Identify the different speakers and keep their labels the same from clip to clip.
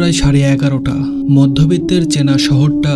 Speaker 1: প্রায় সাড়ে এগারোটা। মধ্যবিত্তের চেনা শহরটা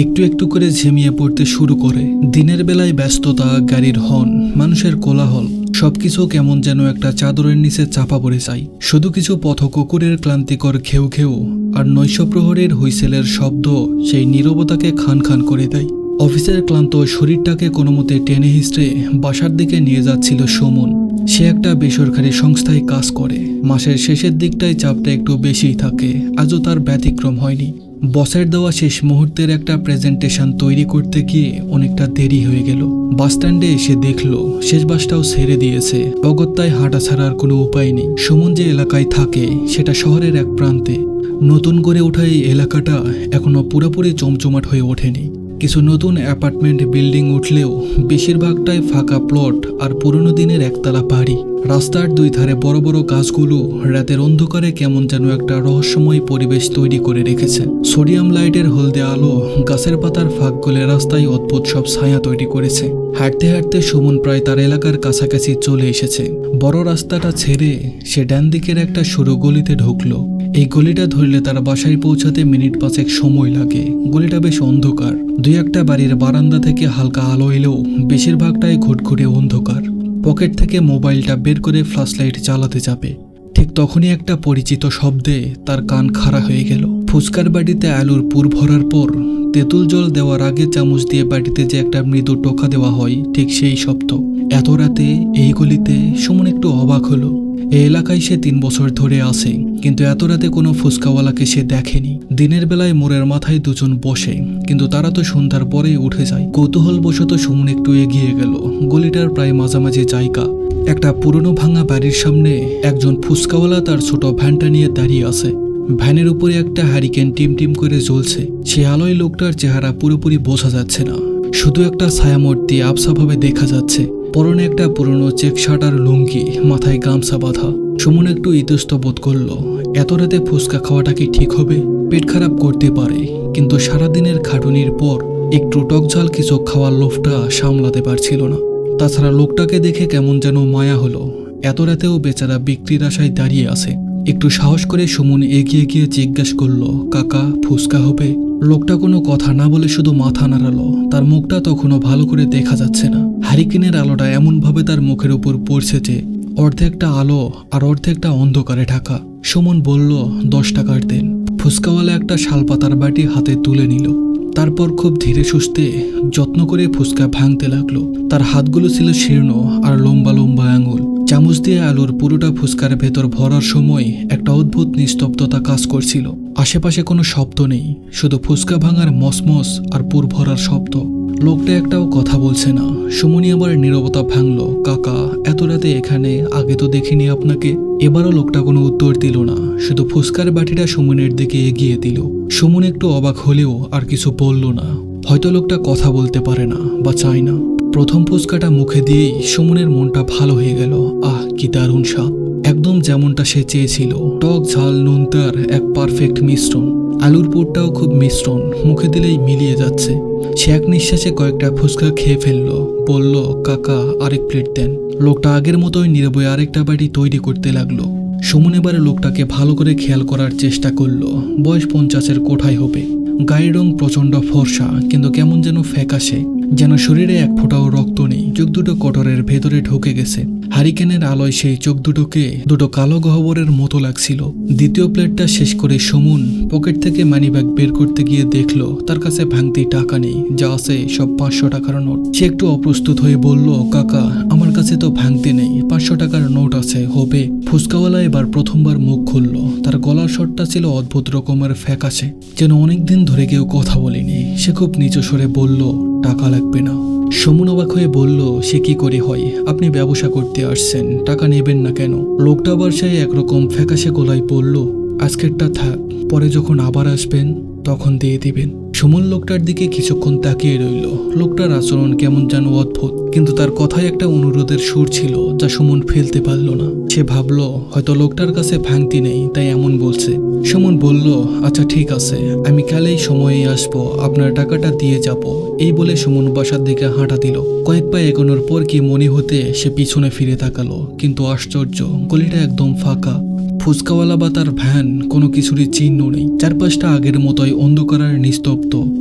Speaker 1: একটু একটু করে ঝিমিয়ে পড়তে শুরু করে। দিনের বেলায় ব্যস্ততা, গাড়ির হন মানুষের কোলাহল, সবকিছু কেমন যেন একটা চাদরের নিচে চাপা পড়ে যায়। শুধু কিছু পথ কুকুরের ক্লান্তিকর খেউ খেউ আর নৈশপ্রহরের হুইসেলের শব্দ সেই নীরবতাকে খান খান করে দেয়। অফিসের ক্লান্ত শরীরটাকে কোনো মতে টেনে হিস্ট্রে বাসার দিকে নিয়ে যাচ্ছিল সুমন। সে একটা বেসরকারি সংস্থায় কাজ করে। মাসের শেষের দিকটায় চাপটা একটু বেশিই থাকে। আজও তার ব্যতিক্রম হয়নি। বসের দেওয়া শেষ মুহূর্তের একটা প্রেজেন্টেশন তৈরি করতে গিয়ে অনেকটা দেরি হয়ে গেল। বাসস্ট্যান্ডে এসে দেখল, শেষ বাসটাও ছেড়ে দিয়েছে। অগত্যায় হাঁটা ছাড়ার কোনো উপায় নেই। সুমন যে এলাকায় থাকে, সেটা শহরের এক প্রান্তে। নতুন করে ওঠা এই এলাকাটা এখনও পুরোপুরি চমচমাট হয়ে ওঠেনি। কিছু নতুন অ্যাপার্টমেন্ট বিল্ডিং উঠলেও বেশিরভাগটাই ফাঁকা প্লট আর পুরনো দিনের একতলা বাড়ি। রাস্তার দুই ধারে বড় বড় গাছগুলো রাতের অন্ধকারে কেমন যেন একটা রহস্যময় পরিবেশ তৈরি করে রেখেছে। সোডিয়াম লাইটের হলদে আলো গাছের পাতার ফাঁক গলে রাস্তায় অদ্ভুত সব ছায়া তৈরি করেছে। হাঁটতে হাঁটতে সুমন প্রায় তার এলাকার কাছাকাছি চলে এসেছে। বড় রাস্তাটা ছেড়ে সে ডান দিকের একটা সরু গলিতে ঢুকলো। এই গলিটা ধরলে তার বাসায় পৌঁছাতে মিনিট পাঁচেক সময় লাগে। গলিটা বেশ অন্ধকার। দুই একটা বাড়ির বারান্দা থেকে হালকা আলো এলেও বেশিরভাগটাই ঘুটঘুটে অন্ধকার। পকেট থেকে মোবাইলটা বের করে ফ্ল্যাশলাইট চালাতে যাবে। ঠিক তখনই একটা পরিচিত শব্দে তার কান খাড়া হয়ে গেল। ফুচকার বাটিতে আলুর পুর ভরার পর তেঁতুল জল দেওয়ার আগে চামচ দিয়ে বাটিতে যে একটা মৃদু টোকা দেওয়া হয়, ঠিক সেই শব্দ। এত রাতে এই গলিতে সুমন একটু অবাক হলো। এই এলাকায় সে তিন বছর ধরে আসে কিন্তু এত রাতে কোনো ফুচকাওয়ালাকে সে দেখেনি। দিনের বেলায় মোড়ের মাথায় দুজন বসে, কিন্তু তারা তো সন্ধ্যার পরেই উঠে যায়। কৌতূহলবশত সুমন একটু এগিয়ে গেল। গলিটার প্রায় মাঝামাঝি জায়গা। একটা পুরনো ভাঙা বাড়ির সামনে একজন ফুচকাওয়ালা তার ছোট ভ্যানটা নিয়ে দাঁড়িয়ে আছে। ভ্যানের উপরে একটা হ্যারিকেন টিম টিম করে জ্বলছে। সে আলোয় লোকটার চেহারা পুরোপুরি বোঝা যাচ্ছে না। শুধু একটা ছায়ামূর্তি আবসাভাবে দেখা যাচ্ছে। পরনে একটা পুরনো চেক শার্ট আর লুঙ্গি, মাথায় গামছা বাঁধা। সুমন একটু ইতস্ত বোধ করল, এত রাতে ফুচকা খাওয়াটা কি ঠিক হবে? পেট খারাপ করতে পারে, কিন্তু সারাদিনের খাটুনির পর একটু টকঝাল কিছু খাওয়ার লোভটা সামলাতে পারছিল না। তাছাড়া লোকটাকে দেখে কেমন যেন মায়া হলো। এত রাতেও বেচারা বিক্রির আশায় দাঁড়িয়ে আছে। একটু সাহস করে সুমন এগিয়ে গিয়ে জিজ্ঞেস করল, কাকা ফুসকা হবে? লোকটা কোনো কথা না বলে শুধু মাথা নাড়ালো। তার মুখটা তখনও ভালো করে দেখা যাচ্ছে না। হারিকেনের আলোটা এমনভাবে তার মুখের উপর পড়ছে যে অর্ধেকটা আলো আর অর্ধেকটা অন্ধকারে ঢাকা। সুমন বলল, দশ টাকার দেন ফুসকাওয়ালা একটা শালপাতার বাটি হাতে তুলে নিল। তারপর খুব ধীরে সুস্থে যত্ন করে ফুসকা ভাঙতে লাগল। তার হাতগুলো ছিল শীর্ণ আর লম্বা লম্বা আঙুল। চামচ দিয়ে আলুর পুরোটা ফুসকার ভেতর ভরার সময় একটা অদ্ভুত নিস্তব্ধতা কাজ করছিল। আশেপাশে কোনো শব্দ নেই, শুধু ফুসকা ভাঙার মসমস আর পুর ভরার শব্দ। লোকটা একটাও কথা বলছে না। সুমনি আবার নীরবতা ভাঙল। কাকা, এত রাতে এখানে? আগে তো দেখিনি আপনাকে। এবারও লোকটা কোনো উত্তর দিল না। শুধু ফুসকার বাটিটা সুমনের দিকে এগিয়ে দিল। সুমন একটু অবাক হলেও আর কিছু বলল না। হয়তো লোকটা কথা বলতে পারে না বা চায় না। প্রথম ফুচকাটা মুখে দিয়েই সুমনের মনটা ভালো হয়ে গেল। আহ, কি দারুণ স্বাদ। একদম যেমনটা সে চেয়েছিল। টক ঝাল, নুন, তার এক পারফেক্ট মিশ্রণ। আলুর পুরটাও খুব মিশ্রণ। মুখে দিলেই মিলিয়ে যাচ্ছে। সে এক নিঃশ্বাসে কয়েকটা ফুচকা খেয়ে ফেলল। বলল, কাকা, আরেক প্লেট দেন। লোকটা আগের মতোই নির্ভয়ে আরেকটা বাড়ি তৈরি করতে লাগল। সুমন এবারে লোকটাকে ভালো করে খেয়াল করার চেষ্টা করল। বয়স পঞ্চাশের কোঠায় হবে। গায়ের রং প্রচণ্ড ফর্সা, কিন্তু কেমন যেন ফ্যাকাশে। যেন শরীরে এক ফোঁটাও রক্ত নেই চোখ দুটো কটরের ভেতরে ঢুকে গেছে। হারিকেনের আলোয় সেই চোখ দুটোকে, দুটো কালো গহ্বরের মতো লাগছিল। দ্বিতীয় প্লেটটা শেষ করে সুমন পকেট থেকে মানিব্যাগ বের করতে গিয়ে দেখল, তার কাছে ভাঙতি টাকা নেই, যা আছে সব পাঁচশো টাকার নোট। সে একটু অপ্রস্তুত হয়ে বলল, কাকা, আমার কাছে তো ভাঙতি নেই, পাঁচশো টাকার নোট আছে, হবে। ফুচকাওয়ালা এবার প্রথমবার মুখ খুললো। তার গলার শটটা ছিল অদ্ভুত রকমের ফ্যাকাশে, যেন অনেকদিন ধরে কেউ কথা বলেনি। সে খুব নিচু সরে বলল, টাকা লাগবে না। সমন অবাক হয়ে বলল, সে কি করে হয়? আপনি ব্যবসা করতে আসছেন, টাকা নেবেন না কেন? লোকটা সেই একরকম ফ্যাকাশে গলায় বলল, আজকেরটা থাক, পরে যখন আবার আসবেন, তখন দিয়ে দিবেন। সুমন লোকটার দিকে কিছুক্ষণ তাকিয়ে রইল। লোকটার আচরণ কেমন যেন অদ্ভুত, কিন্তু তার কথায় একটা অনুরোধের সুর ছিল যা সুমন ফেলতে পারল না। সে ভাবলো, হয়তো লোকটার কাছে ভাঙতি নেই, তাই এমন বলছে। সুমন বলল আচ্ছা ঠিক আছে, আমি কালেই সময়ে আসব, আপনার টাকাটা দিয়ে যাব। এই বলে সুমন বাসার দিকে হাঁটা দিল। কয়েক পা এগোনোর পর কি মনে হতে সে পিছনে ফিরে তাকালো, কিন্তু আশ্চর্য, গলিটা একদম ফাঁকা। ফুচকাওয়ালা বা তার ভ্যান, কোনো কিছুরই চিহ্ন নেই। চারপাশটা আগের মতোই অন্ধকার আর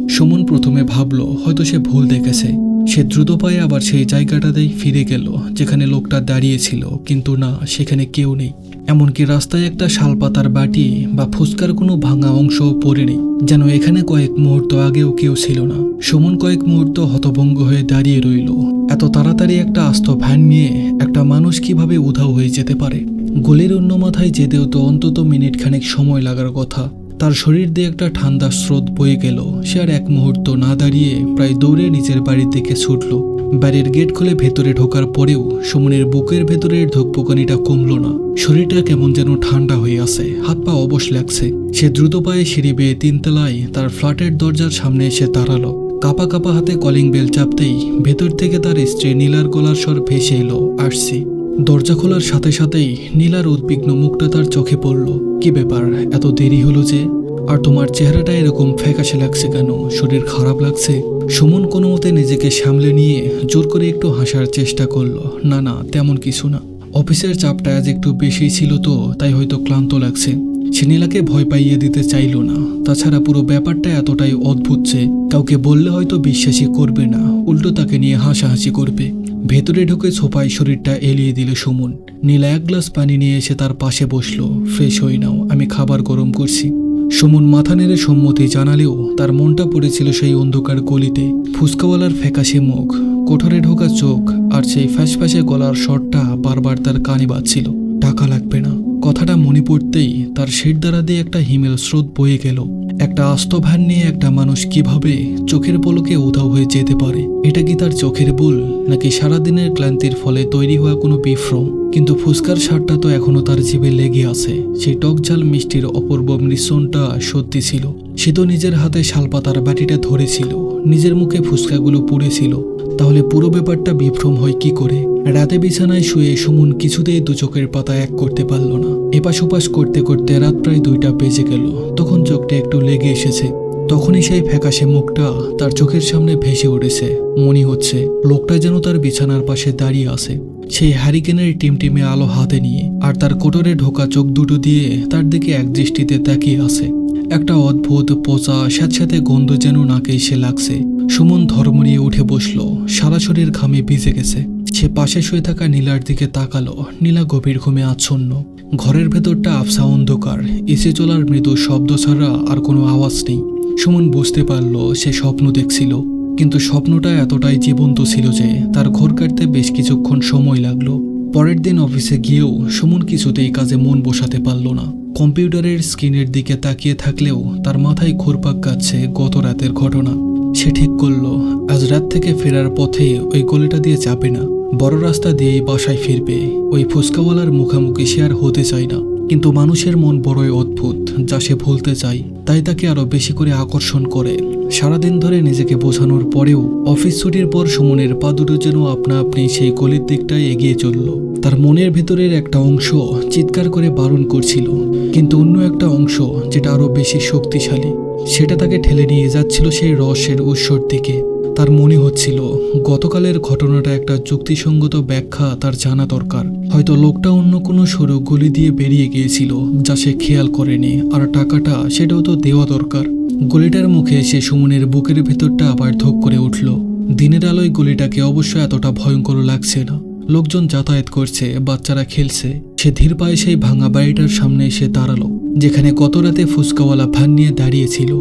Speaker 1: সুমন প্রথমে ভাবলো, হয়তো সে ভুল দেখেছে। সে দ্রুত পায়ে আবার সেই জায়গাটাতেই ফিরে গেল, যেখানে লোকটা দাঁড়িয়েছিল, কিন্তু না, সেখানে কেউ নেই। এমনকি রাস্তায় একটা শালপাতার বাটি বা ফুচকার কোনো ভাঙা অংশ পড়ে নেই যেন এখানে কয়েক মুহূর্ত আগেও কেউ ছিল না। সুমন কয়েক মুহূর্ত হতভঙ্গ হয়ে দাঁড়িয়ে রইল। এত তাড়াতাড়ি একটা আস্ত ভ্যান নিয়ে একটা মানুষ কীভাবে উধাও হয়ে যেতে পারে? গলির অন্য মাথায় যেতেও তো অন্তত মিনিট খানেক সময় লাগার কথা। তার শরীর দিয়ে একটা ঠান্ডা স্রোত বয়ে গেল। সে আর এক মুহূর্ত না দাঁড়িয়ে প্রায় দৌড়ে নিজের বাড়ির দিকে ছুটল। বাড়ির গেট খুলে ভেতরে ঢোকার পরেও সুমনের বুকের ভেতরের ধকপকানিটা কমল না। শরীরটা কেমন যেন ঠান্ডা হয়ে আছে, হাত পা অবশ লাগছে। সে দ্রুত পায়ে সিঁড়ি বেয়ে তিনতলায় তার ফ্ল্যাটের দরজার সামনে এসে দাঁড়াল। কাপা কাপা হাতে কলিং বেল চাপতেই ভেতর থেকে তার স্ত্রী নীলার গলার স্বর ভেসে এলো, আসছি। দরজা খোলার সাথে সাথেই নীলার উদ্বিগ্ন মুখটা তার চোখে পড়ল। কি ব্যাপার? এত দেরি হলো যে? আর তোমার চেহারাটা এরকম ফ্যাকাশে লাগছে কেন? শরীর খারাপ লাগছে? সুমন কোনো মতে নিজেকে সামলে নিয়ে জোর করে একটু হাসার চেষ্টা করল। না না, তেমন কিছু না। অফিসের চাপটা আজ একটু বেশি ছিল তো, তাই হয়তো ক্লান্ত লাগছে। সে নীলাকে ভয় পাইয়ে দিতে চাইল না। তাছাড়া পুরো ব্যাপারটা এতটাই অদ্ভুত যে, কাউকে বললে হয়তো বিশ্বাসই করবে না, উল্টো তাকে নিয়ে হাসাহাসি করবে। ভেতরে ঢুকে সোফায় শরীরটা এলিয়ে দিল সুমন। নীলা এক গ্লাস পানি নিয়ে এসে তার পাশে বসল। ফ্রেশ হয়ে নাও, আমি খাবার গরম করছি। সুমন মাথা নেড়ে সম্মতি জানালেও তার মনটা পড়েছিল সেই অন্ধকার গলিতে। ফুসকাওয়ালার ফ্যাকাশে মুখ, কোঠরে ঢোকা চোখ আর সেই ফ্যাসফ্যাসে গলার শটটা বারবার তার কানে বাজছিল। টাকা লাগবে না। কথাটা মনে পড়তেই তার শির দ্বারা দিয়ে একটা হিমেল স্রোত বয়ে গেল। একটা আস্ত ভ্যান নিয়ে একটা মানুষ কীভাবে চোখের পলকে উধাও হয়ে যেতে পারে? এটা কি তার চোখের ভুল নাকি সারাদিনের ক্লান্তির ফলে তৈরি হওয়া কোনো বিভ্রম? কিন্তু ফুসকার স্বাদটা তো এখনও তার জিভে লেগে আছে। সেই টকঝাল মিষ্টির অপূর্ব মিশ্রণটা সত্যি ছিল। সে তো নিজের হাতে শালপাতার বাটিটা ধরেছিল। নিজের মুখে ফুসকাগুলো পুড়েছিল। তাহলে পুরো ব্যাপারটা বিভ্রম হয় কি করে? রাতে বিছানায় শুয়ে সুমন কিছুতেই দু চোখের পাতা এক করতে পারল না। এপাশ ওপাশ করতে করতে রাত প্রায় দুইটা বেজে গেল। তখন চোখটা একটু লেগে এসেছে। তখনই সেই ফ্যাকাশে মুখটা তার চোখের সামনে ভেসে উঠেছে। মনে হচ্ছে লোকটা যেন তার বিছানার পাশে দাঁড়িয়ে আছে। সেই হ্যারিকেনের টিমটিমে আলো হাতে নিয়ে আর তার কোটরে ঢোকা চোখ দুটো দিয়ে তার দিকে এক দৃষ্টিতে তাকিয়ে আছে। একটা অদ্ভুত পচা, স্যাঁতস্যাঁতে গন্ধ যেন নাকে এসে লাগছে। সুমন ধর্ম নিয়ে উঠে বসল। সারা শরীর ঘামে ভিজে গেছে। সে পাশে শুয়ে থাকা নীলার দিকে তাকালো। নীলা গভীর ঘুমে আচ্ছন্ন। ঘরের ভেতরটা আফসা অন্ধকার। এসে চলার মৃদু শব্দ ছাড়া আর কোনো আওয়াজ নেই। সুমন বুঝতে পারল, সে স্বপ্ন দেখছিল। কিন্তু স্বপ্নটা এতটাই জীবন্ত ছিল যে তার ঘর কাটতে বেশ কিছুক্ষণ সময় লাগল। পরের দিন অফিসে গিয়েও সুমন কিছুতেই কাজে মন বসাতে পারল না। কম্পিউটারের স্ক্রিনের দিকে তাকিয়ে থাকলেও তার মাথায় ঘুরপাক কাচ্ছে গত রাতের ঘটনা। সে ঠিক করল, আজ রাত থেকে ফেরার পথে ওই গলিটা দিয়ে যাবে না। বড় রাস্তা দিয়েই বাসায় ফিরবে। ওই ফুচকাওয়ালার মুখামুখি সে আর হতে চায় না। কিন্তু মানুষের মন বড়ই অদ্ভুত, যা সে ভুলতে চায়। তাই তাকে আরও বেশি করে আকর্ষণ করে। সারাদিন ধরে নিজেকে বোঝানোর পরেও অফিস ছুটির পর সুমনের পা দুটো যেন আপনা আপনি সেই গলির দিকটায় এগিয়ে চলল। তার মনের ভেতরের একটা অংশ চিৎকার করে বারণ করছিল। কিন্তু অন্য একটা অংশ যেটা আরও বেশি শক্তিশালী, সেটা তাকে ঠেলে নিয়ে যাচ্ছিল সেই রসের উৎসর দিকে। তার মনে হচ্ছিল, গতকালের ঘটনাটা একটা যুক্তিসঙ্গত ব্যাখ্যা তার জানা দরকার। হয়তো লোকটা অন্য কোনো সরু গলি দিয়ে বেরিয়ে গিয়েছিল, যা সে খেয়াল করেনি, আর টাকাটা সেটাও তো দেওয়া দরকার। গলিটার মুখে সে সুমনের বুকের ভেতরটা আবার ধোক করে উঠল। দিনের আলোয় গলিটাকে অবশ্য এতটা ভয়ঙ্কর লাগছে না। লোকজন যাতায়াত করছে, বাচ্চারা খেলছে। সে ধীর পায়ে সেই ভাঙা বাড়িটার সামনে এসে দাঁড়াল, যেখানে গত রাতে ফুচকাওয়ালা ভ্যান নিয়ে দাঁড়িয়েছিল।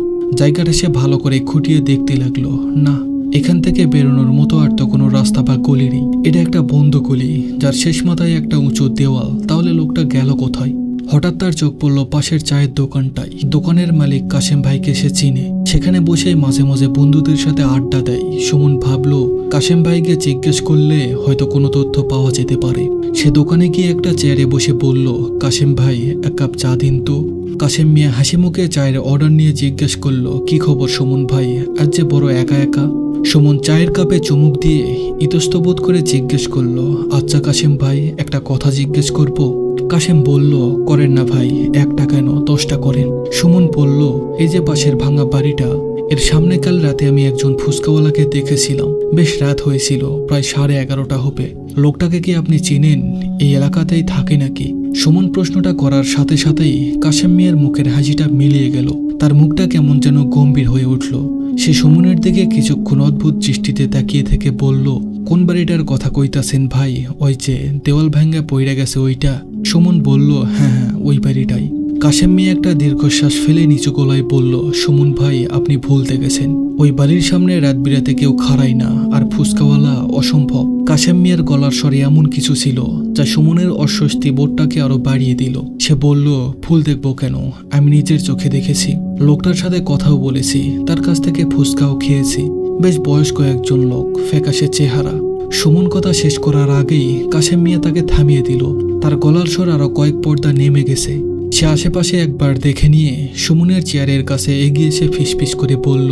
Speaker 1: জায়গাটা সে ভালো করে খুঁটিয়ে দেখতে লাগল, না এখান থেকে বেরোনোর মতো আর তো কোনো রাস্তা বা গলি নেই। এটা একটা বন্ধ গলি, যার শেষ মাথায় একটা উঁচু দেওয়াল। তাহলে লোকটা গেল কোথায়? হঠাৎ তার চোখ পড়ল পাশের চায়ের দোকানটায়। দোকানের মালিক কাশেম ভাইকে সে চিনে। সেখানে বসে মাঝে মাঝে বন্ধুদের সাথে আড্ডা দেয়। সুমন ভাবলো কাশেম ভাইকে জিজ্ঞেস করলে হয়তো কোনো তথ্য পাওয়া যেতে পারে। সে দোকানে গিয়ে একটা চেয়ারে বসে বলল কাশেম ভাই, এক কাপ চা দিন তো। কাশেম মিয়া হাসি মুখে চায়ের অর্ডার নিয়ে জিজ্ঞেস করল, কি খবর সুমন ভাই? আজ যে বড় একা একা। সুমন চায়ের কাপে চুমুক দিয়ে ইতস্তবোধ করে জিজ্ঞেস করল আচ্ছা কাশেম ভাই, একটা কথা জিজ্ঞেস করব? কাশেম বলল, করেন না ভাই একটা কেন দশটা করেন। সুমন বলল, এই যে পাশের ভাঙা বাড়িটা, এর সামনে কাল রাতে আমি একজন ফুচকাওয়ালাকে দেখেছিলাম। বেশ রাত হয়েছিল, প্রায় সাড়ে এগারোটা হবে। লোকটাকে কি আপনি চিনেন? এই এলাকাতেই থাকে নাকি? সুমন প্রশ্নটা করার সাথে সাথেই কাশেম মিয়ার মুখের হাসিটা মিলিয়ে গেল। তার মুখটা কেমন যেন গম্ভীর হয়ে উঠল। সে সুমনের দিকে কিছুক্ষণ অদ্ভুত দৃষ্টিতে তাকিয়ে থেকে বলল, কোন বাড়িটার কথা কইতাছেন ভাই? ওই যে দেওয়াল ভাঙ্গা পইরা গেছে ওইটা। সুমন বলল হ্যাঁ হ্যাঁ ওই বাড়িটাই। কাশেম মিয়া একটা দীর্ঘশ্বাস ফেলে নিচু গলায় বলল, সুমন ভাই, আপনি ভুল দেখেছেন। ওই বাড়ির সামনে রাত বিরাতে কেউ খাড়ায় না, আর ফুচকাওয়ালা অসম্ভব। কাশেম মিয়ার গলার স্বরে এমন কিছু ছিল, যা সুমনের অস্বস্তি বোধটাকে আরও বাড়িয়ে দিল। সে বলল ফুল দেখব কেন? আমি নিজের চোখে দেখেছি। লোকটার সাথে কথাও বলেছি, তার কাছ থেকে ফুচকাও খেয়েছি। বেশ বয়স্ক একজন লোক, ফ্যাকাশে চেহারা। সুমন কথা শেষ করার আগেই কাশেম মিয়া তাকে থামিয়ে দিল। তার গলার স্বর আরও কয়েক পর্দা নেমে গেছে। সে আশেপাশে একবার দেখে নিয়ে সুমনের চেয়ারের কাছে এগিয়ে এসে ফিসফিস করে বলল,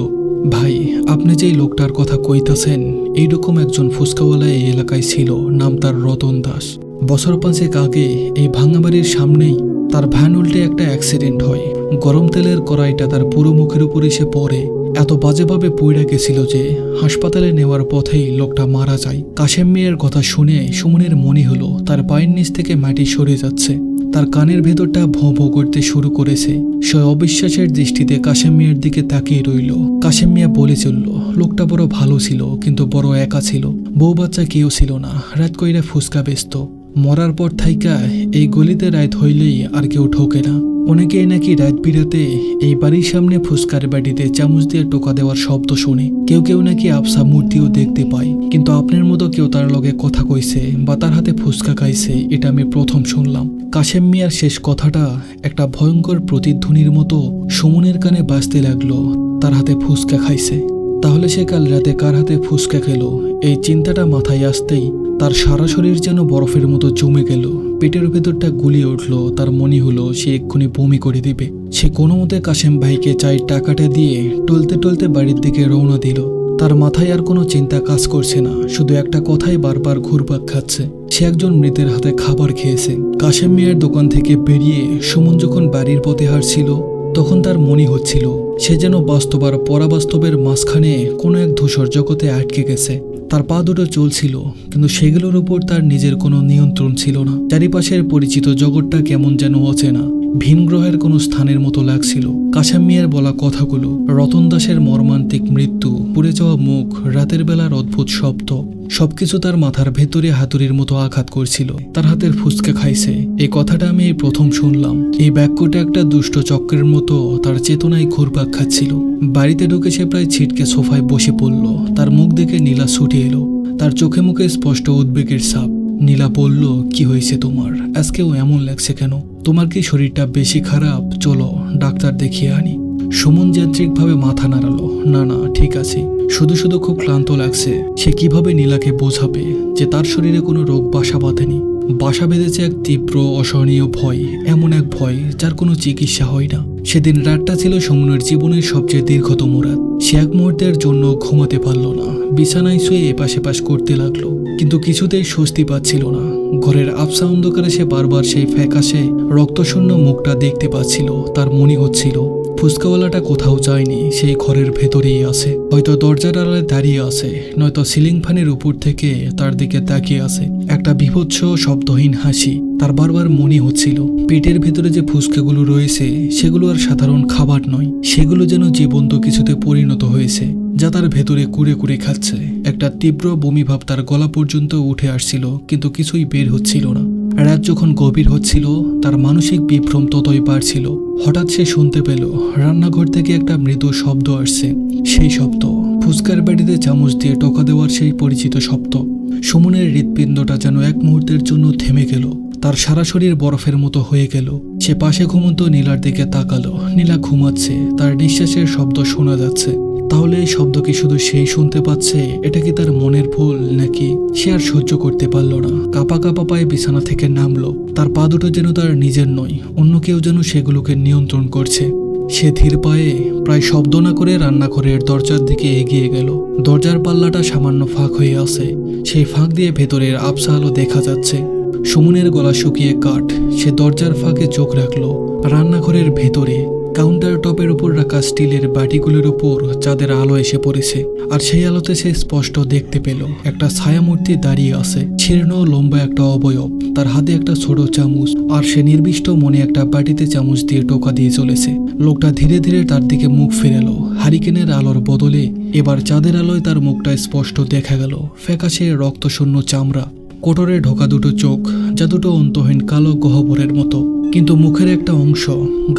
Speaker 1: ভাই, আপনি যেই লোকটার কথা কইতাছেন, এইরকম একজন ফুচকাওয়ালা এই এলাকায় ছিল, নাম তার রতন দাস। বছর পাঁচেক আগে এই ভাঙাবাড়ির সামনেই তার ভ্যান উল্টে একটা অ্যাক্সিডেন্ট হয়। গরম তেলের কড়াইটা তার পুরো মুখের উপর এসে পড়ে। এত বাজেভাবে পুইড়া গেছিল যে হাসপাতালে নেওয়ার পথেই লোকটা মারা যায়। কাশেম মিয়ার কথা শুনে সুমনের মনে হলো, তার পায়ের নিচ থেকে মাটি সরে যাচ্ছে। তার কানের ভেতরটা ভোঁ ভোঁ করতে শুরু করেছে। সে অবিশ্বাসের দৃষ্টিতে কাশেম মিয়ার দিকে তাকিয়ে রইল। কাশেম মিয়া বলে চলল, লোকটা বড় ভালো ছিল, কিন্তু বড় একা ছিল। বউ বাচ্চা কেউ ছিল না। রাত কইরা ফুসকা ব্যস্ত মরার পর থাইকা এই গলিতে রাত হইলেই আর কেউ ঠোকে না। অনেকেই নাকি রাত বিরাতে এই বাড়ির সামনে ফুসকার বাড়িতে চামচ দিয়ে টোকা দেওয়ার শব্দ শুনে। কেউ কেউ নাকি আফসা মূর্তিও দেখতে পায়। কিন্তু আপনার মতো কেউ তার লগে কথা কইছে বা তার হাতে ফুসকা খাইছে, এটা আমি প্রথম শুনলাম। কাশেম মিয়ার শেষ কথাটা একটা ভয়ঙ্কর প্রতিধ্বনির মতো সুমনের কানে বাজতে লাগল, তার হাতে ফুসকা খাইছে। তাহলে সে কাল রাতে কার হাতে ফুসকা খেলো, এই চিন্তাটা মাথায় আসতেই তার সারা শরীর যেন বরফের মতো জমে গেল। পেটের ভেতরটা গুলিয়ে উঠল, তার মনে হলো সে এক্ষুনি বমি করে দিবে। সে কোনো মতে কাশেম ভাইকে চাই টাকাটা দিয়ে টলতে টলতে বাড়ির দিকে রওনা দিল। তার মাথায় আর কোনো চিন্তা কাজ করছে না, শুধু একটা কথাই বারবার ঘুরপাক খাচ্ছে। সে একজন মৃতের হাতে খাবার খেয়েছে। কাশেম মিয়ার দোকান থেকে বেরিয়ে সুমন যখন বাড়ির পথে হারছিল তখন তার মনে হচ্ছিল, সে যেন বাস্তব আর পরাবাস্তবের মাঝখানে কোনো এক ধূসর জগতে আটকে গেছে। তার পা দুটো চলছিল, কিন্তু সেগুলোর উপর তার নিজের কোনো নিয়ন্ত্রণ ছিল না। চারিপাশের পরিচিত জগৎটা কেমন যেন অচেনা। ভিন গ্রহের কোনো স্থানের মতো লাগছিল। কাশাম মিয়ার বলা কথাগুলো, রতন দাসের মর্মান্তিক মৃত্যু, পুড়ে যাওয়া মুখ, রাতের বেলার অদ্ভুত শব্দ, সবকিছু তার মাথার ভেতরে হাতুড়ির মতো আঘাত করছিল। তার হাতের ফুচকা খাইছে। এই কথাটা আমি এই প্রথম শুনলাম। এই বাক্যটা একটা দুষ্ট চক্রের মতো তার চেতনায় ঘুরপাক খাচ্ছিল। বাড়িতে ঢুকে সে প্রায় ছিটকে সোফায় বসে পড়ল। তার মুখ দেখে নীলা ছুটে এলো। তার চোখে মুখে স্পষ্ট উদ্বেগের ছাপ। নীলা বলল, কি হয়েছে তোমার? আজকেও এমন লাগছে কেন? তোমার কি শরীরটা বেশি খারাপ? চলো, ডাক্তার দেখিয়ে আনি। সুমন যান্ত্রিকভাবে মাথা নাড়ালো। না না, ঠিক আছে। শুধু শুধু খুব ক্লান্ত লাগছে। সে কীভাবে নীলাকে বোঝাবে যে তার শরীরে কোনো রোগ বাসা বাঁধেনি? বাসা বেঁধেছে এক তীব্র অসহনীয় ভয়, এমন এক ভয় যার কোনো চিকিৎসা হয় না। সেদিন রাতটা ছিল সমনের জীবনের সবচেয়ে দীর্ঘতম রাত। সে এক মুহূর্তের জন্য ঘুমাতে পারল না। বিছানায় শুয়ে এপাশ এপাশ করতে লাগল। কিন্তু কিছুতেই স্বস্তি পাচ্ছিল না। ঘরের আবসা অন্ধকারে সে বারবার সেই ফ্যাকাশে, রক্তশূন্য মুখটা দেখতে পাচ্ছিল, তার মনে হচ্ছিল ফুচকাওয়ালাটা কোথাও যায়নি, সেই ঘরের ভেতরেই আছে। হয়তো দরজার আড়ালে দাঁড়িয়ে আছে, নয়তো সিলিং ফ্যানের উপর থেকে তার দিকে তাকিয়ে আছে। একটা বিভৎস শব্দহীন হাসি, তার বারবার মনে হচ্ছিল, পেটের ভেতরে যে ফুচকাগুলো রয়েছে, সেগুলো আর সাধারণ খাবার নয়, সেগুলো যেন জীবন্ত কিছুতে পরিণত হয়েছে। যা তার ভেতরে কুড়ে কুড়ে খাচ্ছে। একটা তীব্র বমিভাব তার গলা পর্যন্ত উঠে আসছিল, কিন্তু কিছুই বের হচ্ছিল না। রাত যখন গভীর হচ্ছিল, তার মানসিক বিভ্রম ততই বাড়ছিল। হঠাৎ সে শুনতে পেল, রান্নাঘর থেকে একটা মৃদু শব্দ আসছে। সেই শব্দ, ফুচকার বাড়িতে চামচ দিয়ে টকা দেওয়ার সেই পরিচিত শব্দ। সুমনের হৃৎপিণ্ডটা যেন এক মুহূর্তের জন্য থেমে গেল। তার সারা শরীর বরফের মতো হয়ে গেল। সে পাশে ঘুমন্ত নীলার দিকে তাকালো। নীলা ঘুমাচ্ছে, তার নিঃশ্বাসের শব্দ শোনা যাচ্ছে। তাহলে এই শব্দ কি শুধু সেই শুনতে পাচ্ছে? এটা কি তার মনের ভুল নাকি সে আর সহ্য করতে পারল না? কাপা কাপা পায়ে বিছানা থেকে নামলো। তার পা দুটো যেন তার নিজের নয়, অন্য কেউ যেন সেগুলোকে নিয়ন্ত্রণ করছে। সে ধীর পায়ে প্রায় শব্দ না করে রান্নাঘরের দরজার দিকে এগিয়ে গেল। দরজার পাল্লাটা সামান্য ফাঁক হয়ে আছে। সেই ফাঁক দিয়ে ভেতরের আবসা আলো দেখা যাচ্ছে। সুমনের গলা শুকিয়ে কাঠ। সে দরজার ফাঁকে চোখ রাখল। রান্নাঘরের ভেতরে কাউন্টার টপের উপর রাখা স্টিলের বাটিগুলোর উপর চাঁদের আলো এসে পড়েছে, আর সেই আলোতে সে স্পষ্ট দেখতে পেল, একটা ছায়ামূর্তি দাঁড়িয়ে আছে ছিন্ন লম্বা একটা অবয়ব, তার হাতে একটা ছোট চামচ, আর সে নির্বিষ্ট মনে একটা বাটিতে চামচ দিয়ে টোকা দিয়ে চলেছে। লোকটা ধীরে ধীরে তার দিকে মুখ ফিরেলো, হারিকেনের আলোর বদলে এবার চাঁদের আলোয় তার মুখটা স্পষ্ট দেখা গেল, ফ্যাকাশে রক্তশূন্য চামড়া, কোটরে ঢোকা দুটো চোখ, যা দুটো অন্তহীন কালো গহ্বরের মতো। কিন্তু মুখের একটা অংশ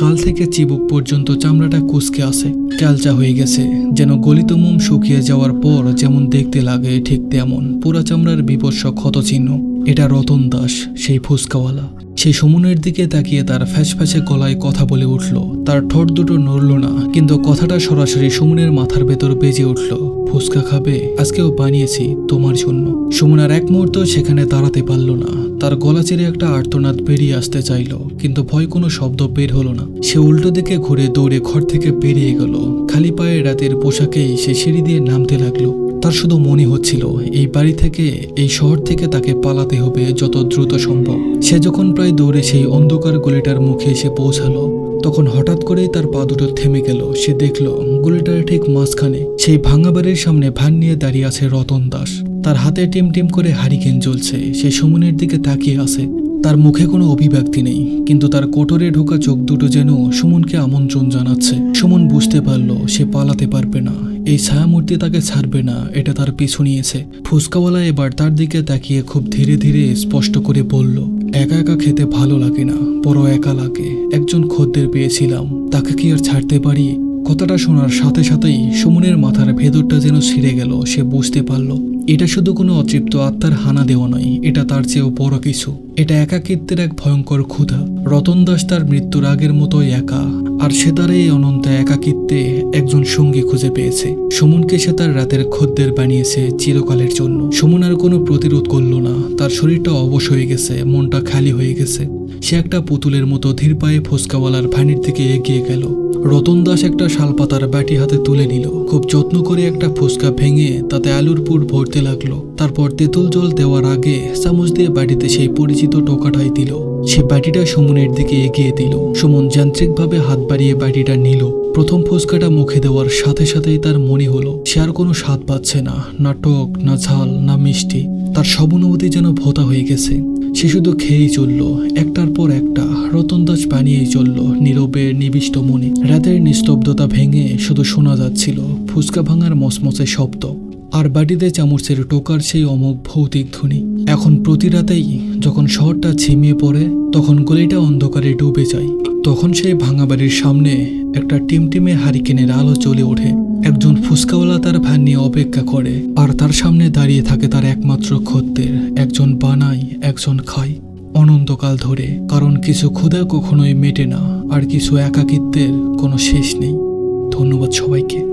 Speaker 1: গাল থেকে চিবুক পর্যন্ত চামড়াটা কুচকে আসে ক্যালচা হয়ে গেছে, যেন গলিত মোম শুকিয়ে যাওয়ার পর যেমন দেখতে লাগে ঠিক তেমন। পুরা চামড়ার বিপস্য ক্ষত চিহ্ন এটা রতন দাস, সেই ফুসকাওয়ালা। সেই সুমনের দিকে তাকিয়ে তার ফ্যাসফ্যাসে গলায় কথা বলে উঠল, তার ঠোঁট দুটো নড়ল না, কিন্তু কথাটা সরাসরি সুমনের মাথার ভেতর বেজে উঠল। ফুসকা খাবে, আজকেও বানিয়েছি তোমার জন্য। সুমন আর এক মুহূর্ত সেখানে দাঁড়াতে পারল না। তার গলা চেড়ে একটা আর্তনাদ বেরিয়ে আসতে চাইল, কিন্তু ভয় কোনো শব্দ বের হলো না। সে উল্টো দিকে ঘুরে দৌড়ে ঘর থেকে বেরিয়ে গেল। খালি পায়ে রাতের পোশাকেই সে সিঁড়ি দিয়ে নামতে লাগল। তার শুধু মনে হচ্ছিল, এই বাড়ি থেকে, এই শহর থেকে তাকে পালাতে হবে যত দ্রুত সম্ভব। সে যখন প্রায় দৌড়ে সেই অন্ধকার গলিটার মুখে এসে পৌঁছালো, তখন হঠাৎ করেই তার পা দুটো থেমে গেল। সে দেখল, গলিটার ঠিক মাঝখানে সেই ভাঙা বাড়ির সামনে ভান নিয়ে দাঁড়িয়ে আছে রতন দাস। তার হাতে টিম টিম করে হারিকেন জ্বলছে। সে সুমনের দিকে তাকিয়ে আছে। তার মুখে কোনো অভিব্যক্তি নেই, কিন্তু তার কোটরে ঢোকা চোখ দুটো যেন সুমনকে আমন্ত্রণ জানাচ্ছে। সুমন বুঝতে পারল, সে পালাতে পারবে না। এই ছায়ামূর্তি তাকে ছাড়বে না, এটা তার পিছু নিয়েছে। ফুসকাওয়ালা এবার তার দিকে তাকিয়ে খুব ধীরে ধীরে স্পষ্ট করে বলল, একা একা খেতে ভালো লাগে না, বড় একা লাগে। একজন খদ্দের পেয়েছিলাম, তাকে কি আর ছাড়তে পারি? কথাটা শোনার সাথে সাথেই সুমনের মাথার ভেতরটা যেন ছিঁড়ে গেল, সে বুঝতে পারল। এটা শুধু কোনো অতৃপ্ত আত্মার হানা দেওয়া নয়, এটা তার চেয়েও বড় কিছু। এটা একাকিত্বের এক ভয়ঙ্কর ক্ষুধা। রতন দাস তার মৃত্যুর আগের মতোই একা, আর সে তার এই অনন্ত একাকিত্বে একজন সঙ্গী খুঁজে পেয়েছে। সুমনকে সে তার রাতের খদ্দের বানিয়েছে চিরকালের জন্য। সুমন আর কোনো প্রতিরোধ করল না, তার শরীরটা অবশ হয়ে গেছে, মনটা খালি হয়ে গেছে। সে একটা পুতুলের মতো ধীর পায়ে ফোসকাওয়ালার ভানির দিকে এগিয়ে গেল। রতন দাস একটা শালপাতার ব্যাটি হাতে তুলে নিল। খুব যত্ন করে একটা ফুসকা ভেঙে তাতে আলুর পুর ভরতে লাগল। তারপর তেঁতুল জল দেওয়ার আগে চামচ দিয়ে বাটিতে সেই পরিচিত টোকাটাই দিল। সে বাটিটা সুমনের দিকে এগিয়ে দিল। সুমন যান্ত্রিকভাবে হাত বাড়িয়ে বাটিটা নিল। প্রথম ফুচকাটা মুখে দেওয়ার সাথে সাথেই তার মনে হলো, সে আর কোনো স্বাদ পাচ্ছে না না টক, না ঝাল, না মিষ্টি। তার সব অনুভূতি যেন ভোতা হয়ে গেছে। সে শুধু খেয়েই চলল, একটার পর একটা রতন দাস বানিয়েই চলল নীরবে, নিবিষ্ট মনে। রাতের নিস্তব্ধতা ভেঙে শুধু শোনা যাচ্ছিল ফুচকা ভাঙার মসমসে শব্দ। আর বাটিতে চামচের টোকার সেই অমোঘ ভৌতিক ধ্বনি। এখন প্রতি রাতেই যখন শহরটা ঝিমিয়ে পড়ে, তখন গলিটা অন্ধকারে ডুবে যায়। তখন সেই ভাঙা বাড়ির সামনে একটা টিমটিমে হারিকেনের আলো চলে ওঠে। একজন ফুসকাওয়ালা তার ভ্যান নিয়ে অপেক্ষা করে, আর তার সামনে দাঁড়িয়ে থাকে তার একমাত্র খদ্দের, একজন বানাই, একজন খায় অনন্তকাল ধরে, কারণ কিছু ক্ষুধা কখনোই মেটে না, আর কিছু একাকিত্বের কোনো শেষ নেই। ধন্যবাদ সবাইকে।